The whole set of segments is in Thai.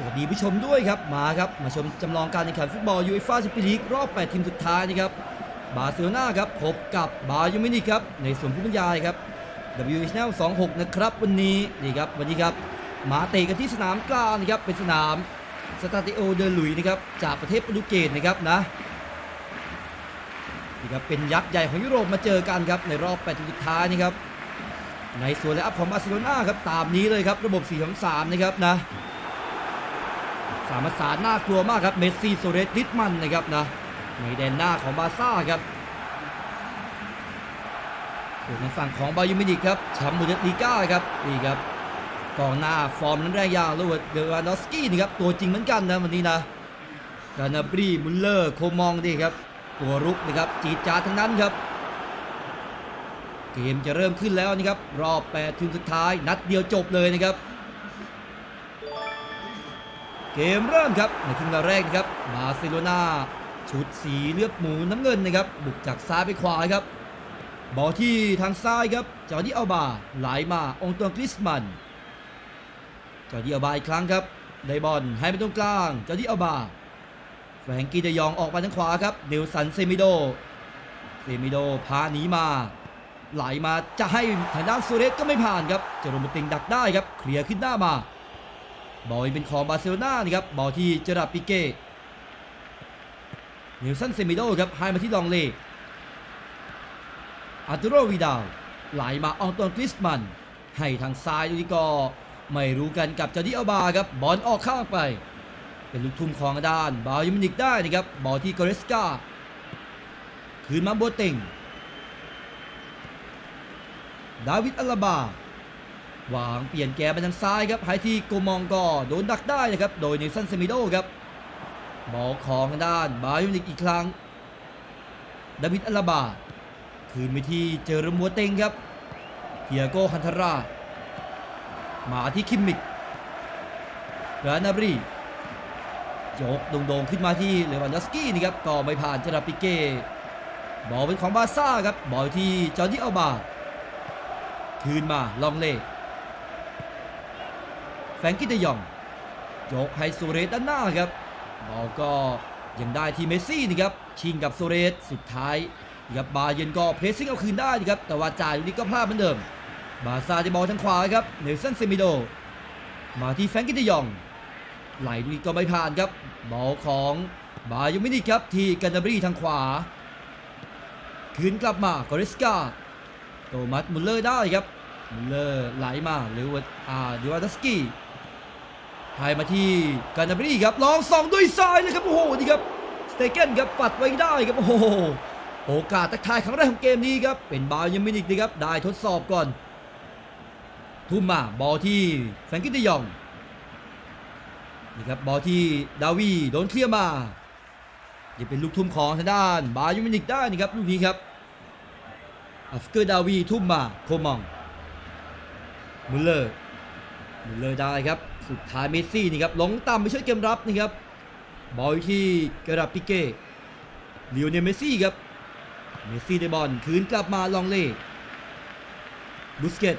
สวัสดีผู้ชมด้วยครับมาครับมาชมจำลองการแข่งขันฟุตบอลยูฟ่าแชมเปี้ยนลีกรอบ 8 ทีมสุดท้ายนะครับบาร์เซโลนาครับพบกับบาเยิร์มินิกครับในส่วนผู้บรรยายครับ W Channel 26 นะครับวันนี้นี่ครับวันนี้ครับมาเตะกันที่สนามกลางนะครับเป็นสนามสตาติโอเดลุยนะครับจากประเทศโปรตุเกสนะครับนะนี่ครับเป็นยักษ์ใหญ่ของยุโรปมาเจอกันครับในรอบ8ทีมสุดท้ายนะครับในส่วนและอัพของบาร์เซโลนาครับตามนี้เลยครับระบบ4 3นะครับนะ สามประสานน่ากลัวมากครับเมสซี่โซเรสลิทมันนะครับนะในแดนหน้าของบาซ่าครับส่วนในฝั่งของบาเยิร์มินิกครับแชมป์บูเดสลีก้าครับนี่ครับกองหน้าฟอร์มนั้นแรงยาวโรเบิร์ตเดวานดอสกี้นี่ครับตัวจริงเหมือนกันนะวันนี้นะกานาบรีมุลเลอร์โคมองดีครับตัวรุกนะครับจีดจาทั้งนั้นครับเกมจะเริ่มขึ้นแล้วนะครับรอบ8ทีมสุดท้ายนัดเดียวจบเลยนะครับ เกมเริ่มครับในครึ่งแรกนะครับบาร์เซโลนาชุดสีเลือดหมูน้ำเงินนะครับบุกจากซ้ายไปขวาครับบอลที่ทางซ้ายครับจอร์ดิอัลบาไหลมาองตวงกริสมันจอร์ดิอัลบาอีกครั้งครับได้บอลให้ไปตรงกลางจอร์ดิอัลบาแฟรงกี้เดยองออกมาทางขวาครับเนลสันเซมิโดเซมิโดพาหนีมา ไหลมาจะให้ทางด้านซูเรสก็ไม่ผ่านครับเจอโรมติงดักได้ครับเคลียร์ขึ้นหน้ามา บอลยังเป็นของบาร์เซโลนานี่ครับบอลที่เจอราปิเก้เนลสันเซมิโดครับให้มาที่ลองเลอาร์ตูโรวิดาลไหลมาอองตวนกริสมัน ให้ทางซ้ายดูดีก็ไม่รู้กันกับจอร์ดิอัลบาครับบอลออกข้างไป เป็นลูกทุ่มของด้านบายิมินิกได้นะครับบอลที่กอเรสกาคืนมาโบเต็งดาวิดอัลลาบา วางเปลี่ยนแกไปทางซ้ายครับให้ที่โกมองก็โดนดักได้นะครับโดยเนลสันเซมิโดครับบอลของด้านบายูนิกอีกครั้งดาวิดอัลาบาคืนไปที่เจอร์มัวเต็งครับเทียโกฮันทารามาที่คิมมิกรานาบรียกโด่งๆขึ้นมาที่เลวันดอสกี้นี่ครับก็ไม่ผ่านเจราปิเก้บอลเป็นของบาซ่าครับบอลที่จอร์ดิอัลบาคืนมาลองเล่ แฟงกี้เดยอง ยกให้โซเรสด้านหน้าครับบอลก็ยังได้ที่เมสซี่นะครับ ชิงกับโซเรสสุดท้ายนะครับบาเยนก็เพรสซิ่งเอาคืนได้นะครับ แต่ว่าจ่ายลูกนี้ก็พลาดเหมือนเดิม บาซาได้บอลทางขวาครับ เนลสันเซมิโด มาที่แฟงกี้เดยอง ไหลลูกนี้ก็ไม่ผ่านครับ บอลของบายูมินิครับที่กันนาบรีทางขวา คืนกลับมากอริสกาโทมัสมุลเลอร์ได้ครับมุลเลอร์ไหลมาหรือว่าอ่าดิวาตัสกี้ ให้มาที่กานาบรีครับลองส่องด้วยซ้ายเลยครับโอ้โหนี่ครับสเตเกนครับปัดไว้ได้ครับโอ้โหโอกาสทักทายครั้งแรกของเกมนี้ครับเป็นบาเยร์มินิกนะครับได้ทดสอบก่อน ทุ่มมาบอลที่แฟรงกี้เดยองนี่ครับบอลที่ดาวีโดนเคลียร์มายังเป็นลูกทุ่มของทางด้านบาเยร์มินิกได้นี่ครับลูกนี้ครับอัฟเกอร์ดาวีทุ่มมาโคมองมุลเลอร์มุลเลอร์ได้ครับ สุดท้ายเมสซี่นี่ครับหลงต่ำไปช่วยเกมรับนี่ครับบอลที่กระดับปิเก้ลิโอเนลเมสซี่ครับเมสซี่ได้บอลคืนกลับมาลองเล่บุสเกต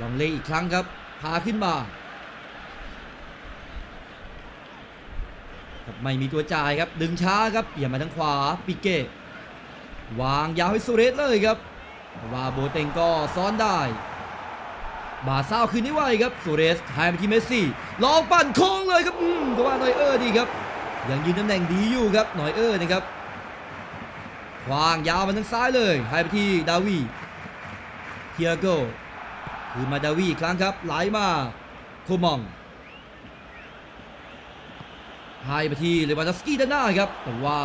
ลองเล่อีกครั้งครับพาขึ้นมาไม่มีตัวจ่ายครับดึงช้าครับเปลี่ยนมาทางขวาปิเก้วางยาวให้สุเรสเลยครับวาโบเต็งก็ซ้อนได้ บาซ่าคืนได้ไวครับสุเรสให้มาที่เมสซี่ลองปั่นโค้งเลยครับอืมก็ว่าหน่อยเออร์ดีครับ ยังยืนตำแหน่งดีอยู่ครับหน่อยเออร์นะครับวางยาวมาทางซ้ายเลยให้ไปที่ดาวีเทียโกคืนมาดาวีอีกครั้งครับ ไหลมาโคมองให้ไปที่เลวานดสกี้ด้านหน้าครับ แต่ว่า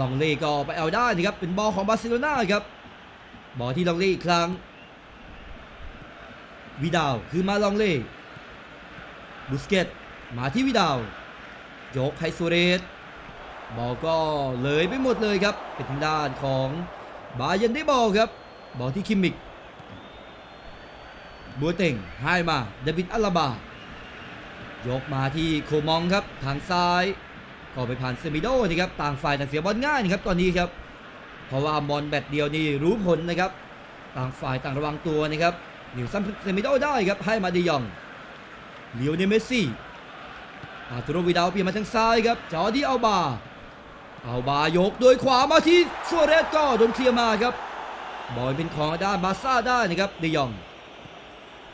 ลองเล่ก็ไปเอาได้นะครับ เป็นบอลของบาร์เซโลนาครับบอลที่ลองเล่อีกครั้ง วิดาวคือมาลองเล่บุสเกตมาที่วิดาว ยกให้ซูเรสบอลก็เลยไปหมดเลยครับ เป็นทางด้านของบาเยนได้บอลครับ บอลที่คิมมิกบัวเต็งให้มาเดวิดอัลลาบายกมาที่โคมองครับ ทางซ้าย ก็ไปผ่านเซมิโดนี่ครับต่างฝ่ายต่างเสียบอลง่ายนะครับตอนนี้ครับ เพราะว่าบอลแบตเดียวนี่รู้ผลนะครับ ต่างฝ่ายต่างระวังตัวนะครับ นิวซัมเซมิโดได้ครับให้มาดียองเลียวเนเมสซี่อาตูโรวิดาวเปลี่ยนมาทางซ้ายครับจอร์ดีอัลบาอัลบายกโดยขวามาที่ซัวเรสก็โดนเคลียร์มาครับบอลเป็นของด้านบาซ่าได้นะครับเดยอง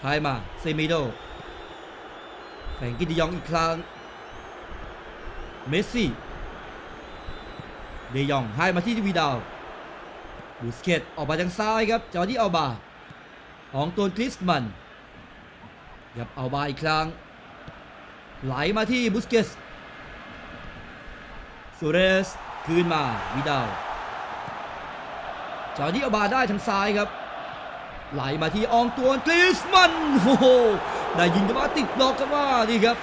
ให้มาเซมิโดแฝงกินเดยองอีกครั้งเมสซี่เดยองให้มาที่วีดาวบูสเกตออกมาทางซ้ายครับจอร์ดีอัลบา ของตัวคริสมันครับเอัลบาอีกครั้ง ไหลมาที่บุสเกตซูเรสคืนมาวิดาวจอร์ดีอัลบาได้ทางซ้ายครับ ไหลมาที่อองตัวนกริสมันโอ้โหได้ยิงแต่ว่าติดบล็อกกันว่านี่ครับ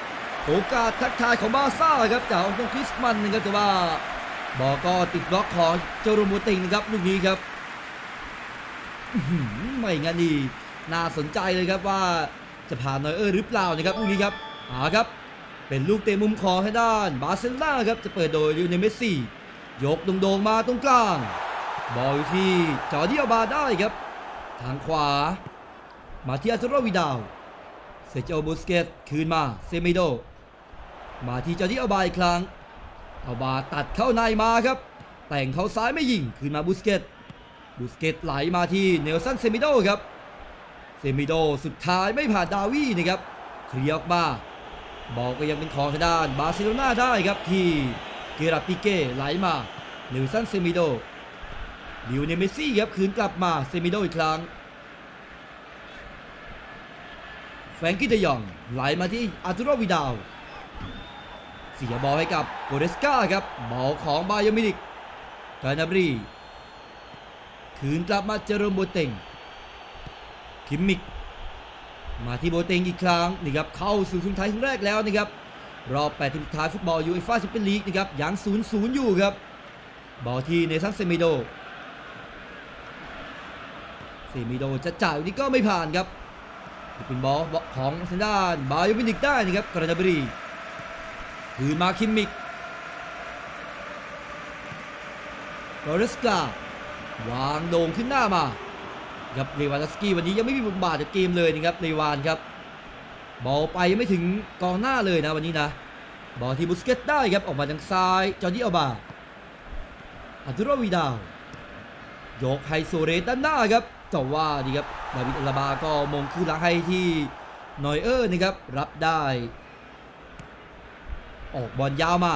โอกาสทักทายของบาซ่าครับจากอองตวกริสมันนะครับแต่ว่าบอกก็ติดบล็อกของเจอโรโมติงนะครับลูกนี้ครับไม่งั้นนี่ น่าสนใจเลยครับว่าจะผ่านนอยเออร์หรือเปล่านะครับลูกนี้ครับอาครับ เป็นลูกเตะมุมของทางด้านบาร์เซโลนาครับจะเปิดโดยลิวเนเมสซี่ยกโด่งๆมาตรงกลาง บอลอยู่ที่จอร์ดิอัลบาได้ครับ ทางขวา มาที่อาเจโรวิดาวเซจโจบุสเกตคืนมาเซเมโด มาที่จอร์ดิอัลบาอีกครั้งอัลบาตัดเข้าในมาครับ แต่งเขาซ้ายไม่ยิงคืนมาบุสเกตบุสเกตไหลมาที่เนลสันเซมิโดครับ เซมิโดสุดท้ายไม่ผ่านดาวี่นะครับเคลียร์ออกมาบอลก็ยังเป็นของทางด้านบาร์เซโลนาได้ครับที่เกราปิเก้ไหลมาเนลสันเซมิโดลิวเนเมซี่ครับคืนกลับมาเซมิโดอีกครั้งแฟงกี้เดยองไหลมาที่อาร์ตูโรวิดาวเสียบอลให้กับโกเรสกาครับบอลของบายร์นมินิกกานาบรีคืนกลับมาเจอร์มโบเต็ง คิมมิก มาที่โบเตงอีกครั้งนี่ครับเข้าสู่ช่วงท้ายครั้งแรกแล้วนะครับรอบ8ทีมสุดท้ายฟุตบอลยูเอฟ่าแชมเปี้ยนลีกนะครับยัง0 0 อยู่ครับบอลที่เนซันเซมิโดเซมิโดจะจ่ายวันนี้ก็ไม่ผ่านครับเป็นบอลของทางด้านบายูมินิกได้นะครับกรานาบรีคืนมาคิมมิกโรเรสกาวางโด่งขึ้นหน้ามา ครับเลวานดอฟสกี้วันนี้ยังไม่มีบทบาทจากเกมเลยนะครับเลวานครับบอลไปยังไม่ถึงกองหน้าเลยนะวันนี้นะบอลที่บุสเกตได้ครับออกมาทางซ้ายจอร์ดิอัลบาอัตุรวิดาวยกให้โซเรสด้านหน้าครับแต่ว่าดีครับดาวิดอัลาบาก็มงคือหลังให้ที่นอยเออร์นะครับรับได้ ออกบอลยาวมา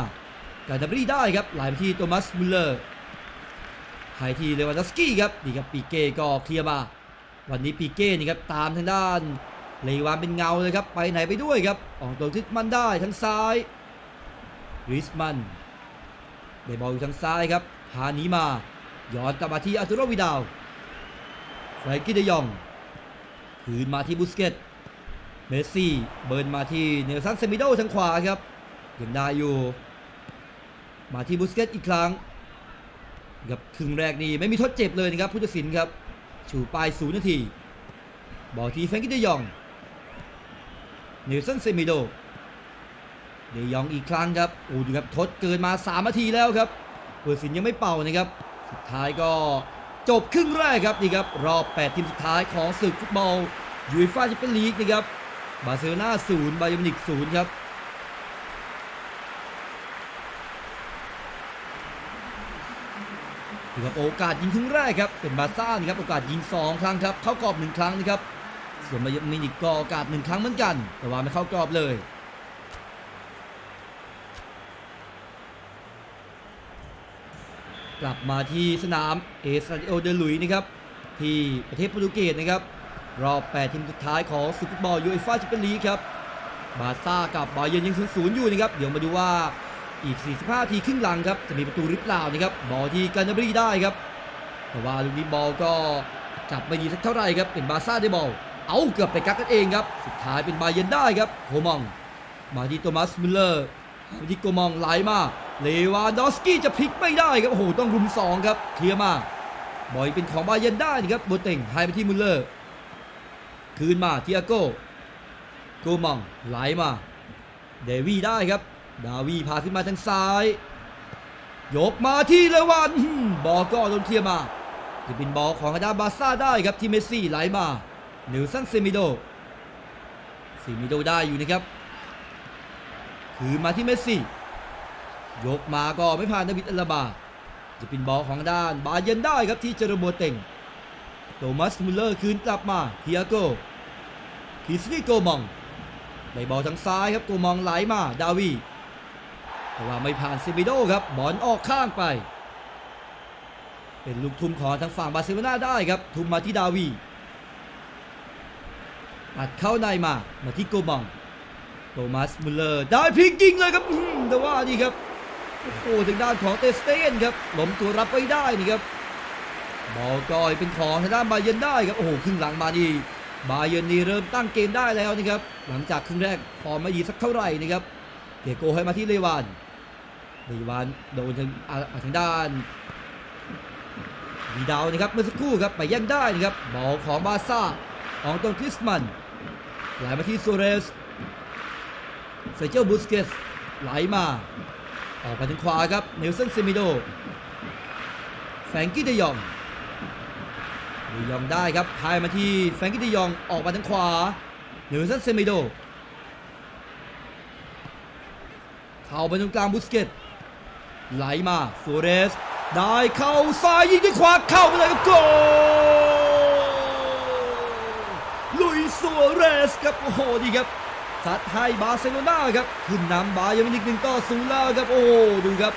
การดับรีได้ครับหลไปที่โทมัสมุลเลอร์ ให้ที่เลวานดอฟสกี้ครับนี่ครับปีเก้ก็เคลียร์มาวันนี้ปีเก้นี่ครับตามทางด้านเลวานเป็นเงาเลยครับไปไหนไปด้วยครับออกตัวทิศมันได้ทั้งซ้ายริสมันได้บอลอยู่ทางซ้ายครับพาหนีมาย้อนกลับมาที่อาร์ตูโรวิดาวแฟกี้เดยองคืนมาที่บุสเกตเมสซี่เบิร์นมาที่เนลสันเซมิโดทางขวาครับยังได้อยู่ มาที่บุสเกตอีกครั้ง ครับครึ่งแรกนี่ไม่มีทดเจ็บเลยนะครับผู้ตัดสินครับชูปลายศูนย์นาที บอลทีแฟงกี้เดยองเนลสันเซมิโดเดยองอีกครั้งครับโอ้ดูครับทดเกินมา 3 นาทีแล้วครับผู้ตัดสินยังไม่เป่านะครับ สุดท้ายก็จบครึ่งแรกครับนี่ครับรอบ 8 ทีมสุดท้ายของศึกฟุตบอลยูฟ่าแชมเปี้ยนลีกนะครับบาร์เซโลนาศูนย์บาเยร์มิวนิกศูนย์ครับ นี่ครับโอกาสยิงครึ่งแรกครับเป็นบาซ่านครับโอกาสยิง 2 ครั้งครับเข้ากรอบ 1 ครั้งนะครับส่วนบาเยร์นมิวนิกก็โอกาส 1 ครั้งเหมือนกัน แต่ว่าไม่เข้ากรอบเลยกลับมาที่สนามเอสตาดิโอเดลุยนะครับที่ประเทศโปรตุเกสนะครับรอบ 8 ทีมสุดท้ายของศึกฟุตบอลยูเอฟ่าแชมเปี้ยนลีกครับบาซ่ากับบาเยิร์นยังศูนย์อยู่นะครับเดี๋ยวมาดูว่า อีก 45 ทีครึ่งหลังครับจะมีประตูหรือเปล่านะครับบอลที่กานาบรีได้ครับแต่ว่าลูกนี้บอลก็จับไม่ดีสักเท่าไหร่ครับเป็นบาซ่าได้บอลเอาเกือบไปกักกันเองครับสุดท้ายเป็นบาเยิร์นได้ครับโฮมองมาที่โทมัสมิลเลอร์มาที่โกมองไหลมาเลวานดอสกี้จะพลิกไม่ได้ครับโอ้โหต้องรุมสองครับเคลียร์มาบอยเป็นของบาเยร์นได้ครับโบเต็งให้ไปที่มุลเลอร์ คืนมาที่อาโก้โกมองไหลมาเดวี่ได้ครับ ดาวีพาขึ้นมาทางซ้าย ยกมาที่เลวันบอลก็โดนเคลียร์มาจะเป็นบอลของอาดาบาซ่าได้ครับที่เมสซี่ไหลมาเนลสันเซมิโดเซมิโดได้อยู่นะครับ คือมาที่เมสซี่ ยกมาก็ไม่ผ่านดาวิดอัลลาบา จะเป็นบอลของด้านบาเยนได้ครับที่เจอร์โบเต็งโทมัสมุลเลอร์คืนกลับมาเทียโกคิสนี่โกมองได้บอลทางซ้ายครับโกมองไหลมาดาวี แต่ว่าไม่ผ่านซิมิโดครับบอลออกข้างไป เป็นลูกทุ่มของทางฝั่งบาร์เซโลนาได้ครับ ทุ่มมาที่ดาวีตัดเข้าในมามาที่โกมองโทมัสมุลเลอร์ได้พลิกยิงเลยครับแต่ว่านี่ครับโอ้โหทางด้านของเตสเตนครับหล้มตัวรับไว้ได้นี่ครับบอลก็เป็นของทางด้านบาเยนได้ครับโอ้โหครึ่งหลังมานี่บาเยนนี่เริ่มตั้งเกมได้แล้วนะครับหลังจากครึ่งแรกฟอร์มไม่ดีสักเท่าไหร่นะครับเกโกให้มาที่เลวาน เลวานโดนทางทางด้านวีดาวนะครับเมื่อสักครู่ครับไปแย่งได้นะครับบอลของบาซ่าของตรงคริสมันไหลมาที่โซเรสเซเจอร์บุสเกสไหลมาออกไปทางขวาครับเนลสันเซมิโดแฟงกี้เดยองเดยองได้ครับพายมาที่แฟงกี้เดยองออกมาทางขวาเนลสันเซมิโดเข้าไปตรงกลางบุสเกต ไหลมาฟูเรส ได้เข้าซ้ายยิงด้วยขวาเข้าไปเลยครับโกลุยซัวเรสครับโอ้โหดีครับซัดให้บาร์เซโลนาครับขึ้นนำบาเยอร์มินิกหนึ่งต่อศูนย์แล้วครับโอ้ดูครับ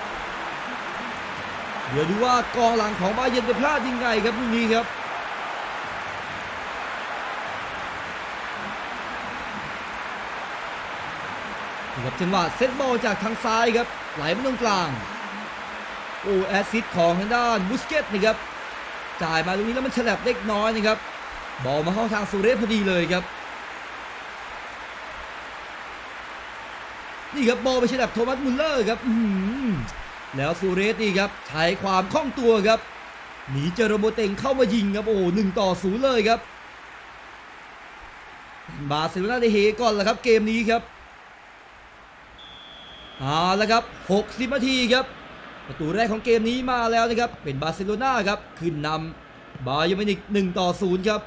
เดี๋ยวดูว่ากองหลังของบาเยร์นจะพลาดยังไงครับลูกนี้ครับครับจังหวะเซตบอลจากทางซ้ายครับไหลมาตรงกลาง โอ้แอซิสต์ของทางด้านบุสเกตนี่ครับจ่ายมาตรงนี้แล้วมันฉลับเล็กน้อยนะครับบอลมาเข้าทางซูเรสพอดีเลยครับนี่ครับบอลไปฉลับโทมัสมุลเลอร์ครับแล้วซูเรสนี่ครับใช้ความคล่องตัวครับหนีเจอโรโบเต็งเข้ามายิงครับโอ้หนึ่งต่อศูนย์เลยครับบาร์เซโลนาได้เฮก่อนแล้วครับเกมนี้ครับเอาละครับ 60 นาทีครับ ประตูแรกของเกมนี้มาแล้วนะครับ เป็นบาร์เซโลนาครับ ขึ้นนำบาเยอร์มิวนิก1ต่อ0ครับ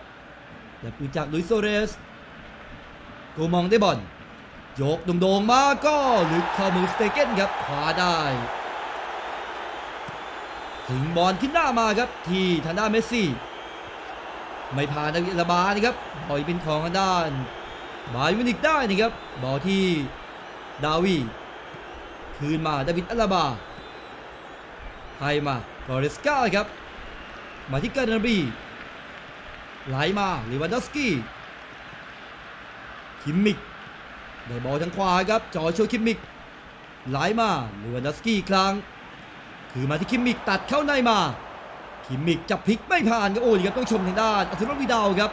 แต่ปูจากลุยโซเรสโกมองได้บอลโยกโด่งๆมาก็ลึกเข้ามือสเตเกนครับขวาได้ ถึงบอลขึ้นหน้ามาครับ ที่ทางด้านเมสซี่ ไม่ผ่านดาวิดอลาบานะครับบอลเป็นของทางด้านบาเยอร์มิวนิกได้นะครับบอลที่ดาวีคืนมาดาวิดอลาบา ให้มาฟอเรสกาครับ มาที่กานาบีไหลมาลิวันดอสกี้คิมมิกได้บอลทางขวาครับจอโชคิมมิกไหลมาลิวันดอสกี้อีกครั้ง คือมาที่คิมมิกตัดเข้าในมาคิมมิกจับพลิกไม่ผ่านครับโอ้ยครับต้องชมทางด้านอัตุรวิดาวครับ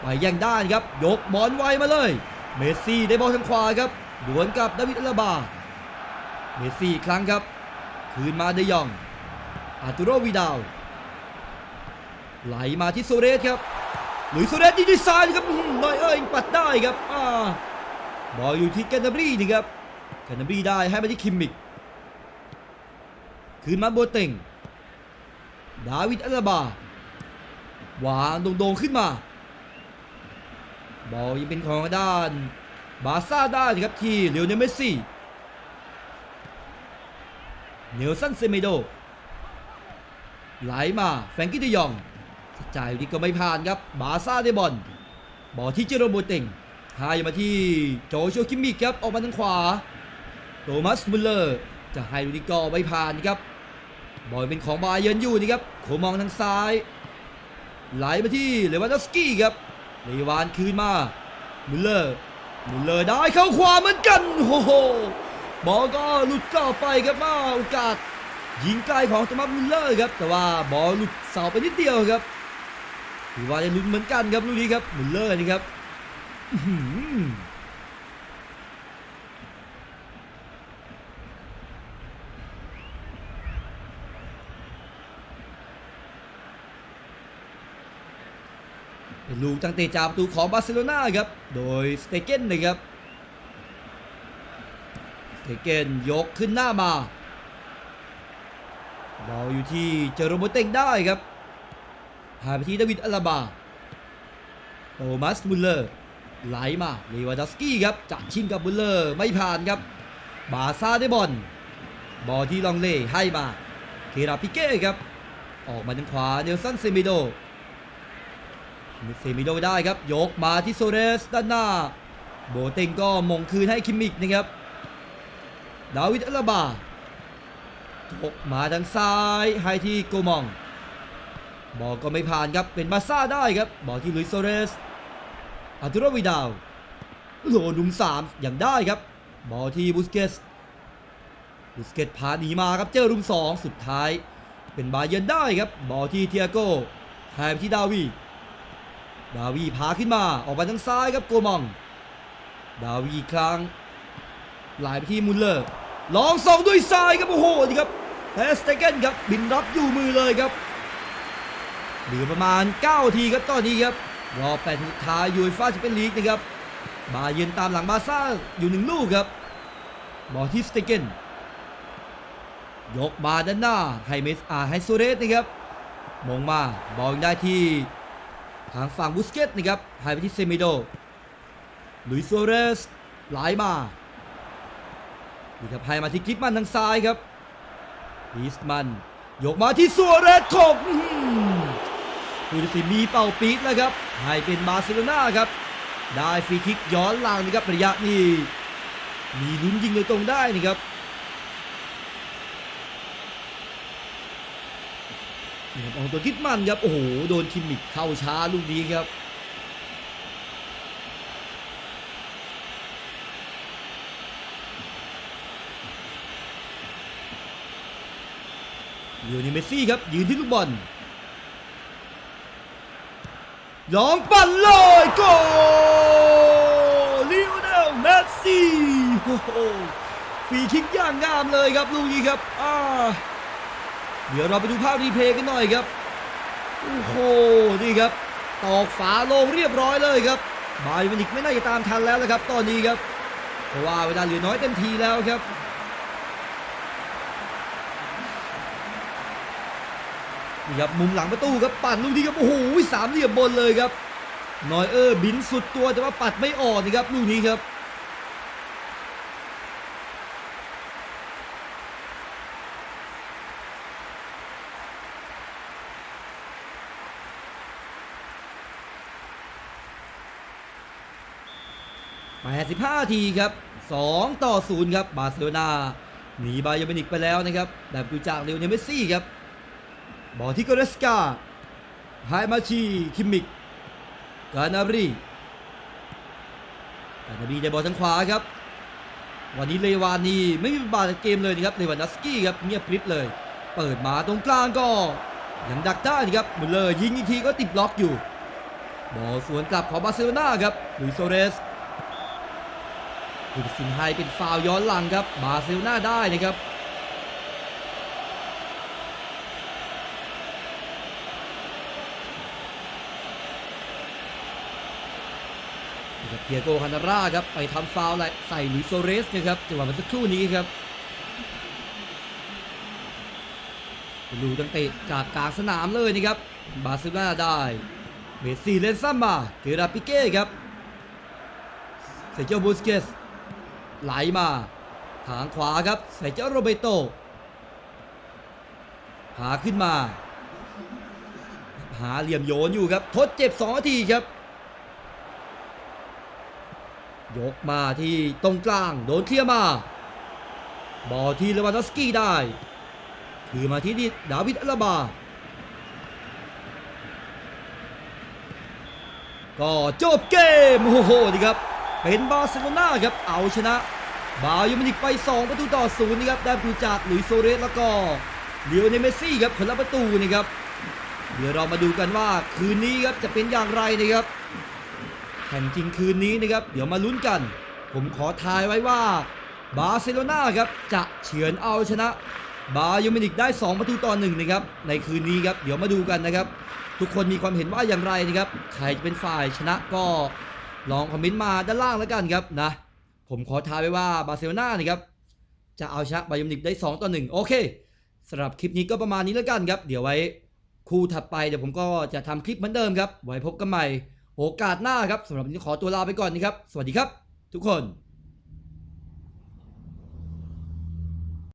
ไปแย่งด้านครับ ยกบอลไวมาเลย เมสซี่ได้บอลทางขวาครับดวลกับดาวิดอัลาบา เมสซี่อีกครั้งครับ คืนมาเดยอง อาตูโรวิดาวไหลมาที่โซเรสครับหลุยโซเรสยิงด้วยซ้ายนครับอื้อหือน้อยเอ้ยปัดได้ครับอ่าบอลอยู่ที่แกนาบรีนี่ครับแกนาบรีได้ให้มาที่คิมมิกคืนมาโบเต็งดาวิดอัลลาบาวางโด่งๆขึ้นมา บอลยังเป็นของด้าน บาซ่าได้ครับที่เลโอเนเมสซี่เนลสันเซเมโด ไหลมาแฟงกี้เดยองจ่ายอยู่ดีก็ไม่ผ่านครับ บาซ่าได้บอลบอลที่เจโรโบต็งหายมาที่โจชัวคิมมิกครับออกมาทางขวาโทมัสมุลเลอร์ จะให้ดูดีกไม่ผ่านครับ บอลเป็นของบาเยิร์นอยู่นี่ครับโขมองทางซ้าย ไหลมาที่เลวานดอสกี้ครับเลวานคืนมามุลเลอร์มุลเลอร์ได้เข้าขวาเหมือนกันโอ้โหบอลก็หลุดเข้าไปครับมาโอกาส ยิงไกลของโทมัสมุลเลอร์ครับแต่ว่าบอลหลุดเสาไปนิดเดียวครับถือว่าได้ลุ้นเหมือนกันครับลูกนี้ครับมุลเลอร์นี่ครับเป็นลูกตั้งเตะจากประตูของบาร์เซโลนาครับ โดยสเตเกนนะครับสเตเกนยกขึ้นหน้ามา บอลอยู่ที่เจอโรโบเต็งได้ครับหายไปที่ดาวิดอลาบาโทมัสมุลเลอร์ไหลมาเลวาดอฟสกี้ครับจะชิงกับบุลเลอร์ไม่ผ่านครับ บาซาได้บอลบอลที่ลองเล่ให้มาเคราปิเก้ครับ ออกมาทางขวาเนลสันเซมิโดเซมิโดได้ครับ ยกมาที่โซเรสด้านหน้า โบเต็งก็มงคืนให้คิมมิกนะครับ ดาวิดอัลลาบา ยกมาทางซ้ายให้ที่โกมอง บอลก็ไม่ผ่านครับเป็นบาซ่าได้ครับ บอลที่ลุยโซเรสอาร์ตูโรวิดาวโลหนุ่มสามอย่างได้ครับ บอลที่บุสเกสบุสเกตพาหนีมาครับเจอรุมสองสุดท้าย เป็นบาเยนได้ครับ บอลที่เทียโก้ให้ไปที่ดาวี ดาวีพาขึ้นมาออกมาทางซ้ายครับโกมอง ดาวีอีครั้งไหลไปที่มุลเลอร์ลองส่องด้วยซ้ายครับโอ้โหนี่ครับ เฮสเตเกนครับบินรับอยู่มือเลยครับเหลือประมาณ 9 ทีครับตอนนี้ครับรอแปดทีสุดท้ายยูฟ่าแชมเปี้ยนลีกนะครับบาเยร์นตามหลังบาซ่าอยู่หนึ่งลูกครับบอลที่สเตเกนยกมาด้านหน้าให้เมสอาให้โซเรสนะครับมงมาบอลได้ที่ทางฝั่งบุสเกตนะครับให้ไปที่เซมิโดลุยโซเรสไหลมานี่ครับให้มาที่กิฟมันทางซ้ายครับ อีสมัน ยกมาที่โซเรสของอื้อหือผู้ตัดสินมีเป่าปี๊ดแล้วครับ ให้เป็นบาร์เซโลนาครับ ได้ฟรีคิกย้อนหลังนะครับระยะนี้ มีลุ้นยิงโดยตรงได้นะครับนี่ครับของตัวกิดมันครับ โอ้โห โดนคิมมิกเข้าช้าลูกนี้ครับ เลียวนี่เมสซี่ครับยืนที่ลูกบอลลองปั่นเลยโกลิโอเนลเมสซี่โอ้โหฟรีคิกย่างงามเลยครับลูกนี้ครับอ่าเดี๋ยวเราไปดูภาพรีเพย์กันหน่อยครับโอ้โหนี่ครับตอกฝาโลงเรียบร้อยเลยครับบาย์มิวนิกไม่น่าจะตามทันแล้วนะครับ ตอนนี้ครับเพราะว่าเวลาเหลือน้อยเต็มทีแล้วครับ นี่ครับมุมหลังประตูครับปั่นลูกนี้ครับโอ้โหสามเหลี่ยมบนเลยครับนอยเออร์บินสุดตัวแต่ว่าปัดไม่ออกนะครับลูกนี้ครับ85ทีครับ 2 ต่อ 0 ครับ บาร์เซโลนาหนีบาเยอร์เมนิกไปแล้วนะครับแบบดูจากเรโอเนลเมสซี่ครับ บอลที่โกเรสกาไฮมาชีคิมมิกกานาบรีกานาบรีได้บอลทางขวาครับ วันนี้เลวานีไม่มีบทบาทในเกมเลยนะครับเลวานดัสกี้ครับเงียบกริบเลย เปิดมาตรงกลางก็ยังดักได้ครับมุลเลอร์ยิงอีกทีก็ติดบล็อกอยู่ บอลสวนกลับของบาร์เซโลนาครับลุยโซเรสผู้ตัดสินให้เป็นฟาวย้อนหลังครับบาร์เซโลนาได้นะครับนี่ครับ เทียโกคานาร่าครับไปทำฟาวล์ใส่ลุยโซเรสนะครับจังหวะเมื่อสักครู่นี้ครับดูตั้งเตะจากกลางสนามเลยนะครับบาร์เซโลนาได้เมสซี่เลนซ้ำมาเกราปิเก้ครับเซโจบูสเกสไหลมาทางขวาครับใส่เจโรเบโต หาขึ้นมา หาเหลี่ยมโยนอยู่ครับ ทดเจ็บ2นาทีครับ ยกมาที่ตรงกลางโดนเคลียร์มา บอลที่เลวานดอฟสกี้ได้ คือมาที่นี่ดาวิดอัลาบา ก็จบเกมโอ้โหดีครับ เป็นบาร์เซโลนาครับเอาชนะ บาเยอร์มินิกไป 2 ประตูต่อศูนย์นะครับได้ประตูจากหลุยโซเรสแล้วก็เลียวเนเมสซี่ครับคนละประตูนะครับเดี๋ยวเรามาดูกันว่าคืนนี้ครับจะเป็นอย่างไรนะครับ แข่งจริงคืนนี้นะครับ เดี๋ยวมาลุ้นกัน ผมขอทายไว้ว่าบาร์เซโลนาครับจะเฉือนเอาชนะบาเยอร์มินิกได้ 2 ประตูต่อหนึ่งนะครับในคืนนี้ครับเดี๋ยวมาดูกันนะครับ ทุกคนมีความเห็นว่าอย่างไรนะครับใครจะเป็นฝ่ายชนะก็ลองคอมเมนต์มาด้านล่างแล้วกันครับนะผมขอทายไว้ว่าบาร์เซโลนานะครับจะเอาชนะบาเยอร์มินิกได้ 2 ต่อ1โอเคสำหรับคลิปนี้ก็ประมาณนี้แล้วกันครับ เดี๋ยวไว้คู่ถัดไปเดี๋ยวผมก็จะทำคลิปเหมือนเดิมครับ ไว้พบกันใหม่ โอกาสหน้าครับสำหรับวันนี้ขอตัวลาไปก่อนนะครับ สวัสดีครับ ทุกคน